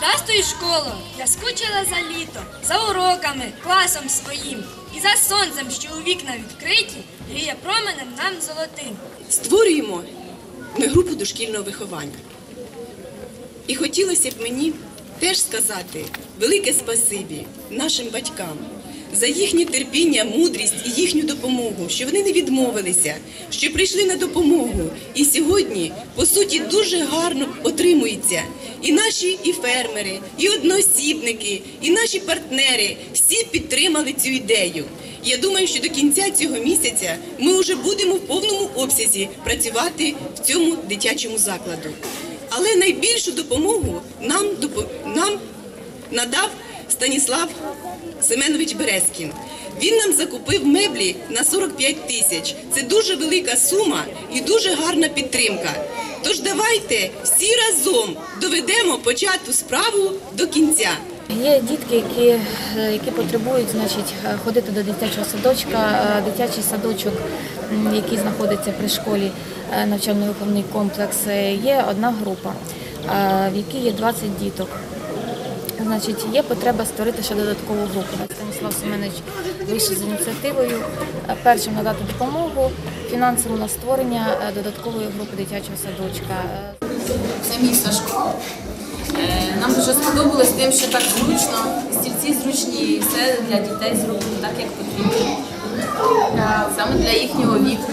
школу, я скучила за літо, за уроками, класом своїм і за сонцем, що у вікна відкриті, гріє променем нам золотим. Створюємо ми групу дошкільного виховання. І хотілося б мені теж сказати велике спасибі нашим батькам за їхнє терпіння, мудрість і їхню допомогу, що вони не відмовилися, що прийшли на допомогу. І сьогодні, по суті, дуже гарно отримується. І наші і фермери, і одноосібники, і наші партнери всі підтримали цю ідею. Я думаю, що до кінця цього місяця ми вже будемо в повному обсязі працювати в цьому дитячому закладу. Але найбільшу допомогу нам, нам надав Станіслав Семенович Березкін. Він нам закупив меблі на 45 тисяч. Це дуже велика сума і дуже гарна підтримка. Тож давайте всі разом доведемо почату справу до кінця. Є дітки, які, е, які потребують значить, е, ходити до дитячого садочка. Е, Дитячий садочок, який знаходиться при школі, навчально-виховний комплекс, є одна група, в якій є 20 діток. Значить, є потреба створити ще додаткову групу. Станіслав Семенович вийшов з ініціативою е, першим надати допомогу фінансово на створення е, додаткової групи дитячого садочка. Це місто школа. Е, Нам дуже сподобалось тим, що так зручно, стільці зручні, і все для дітей зроблено так, як потрібно. Саме для їхнього віку.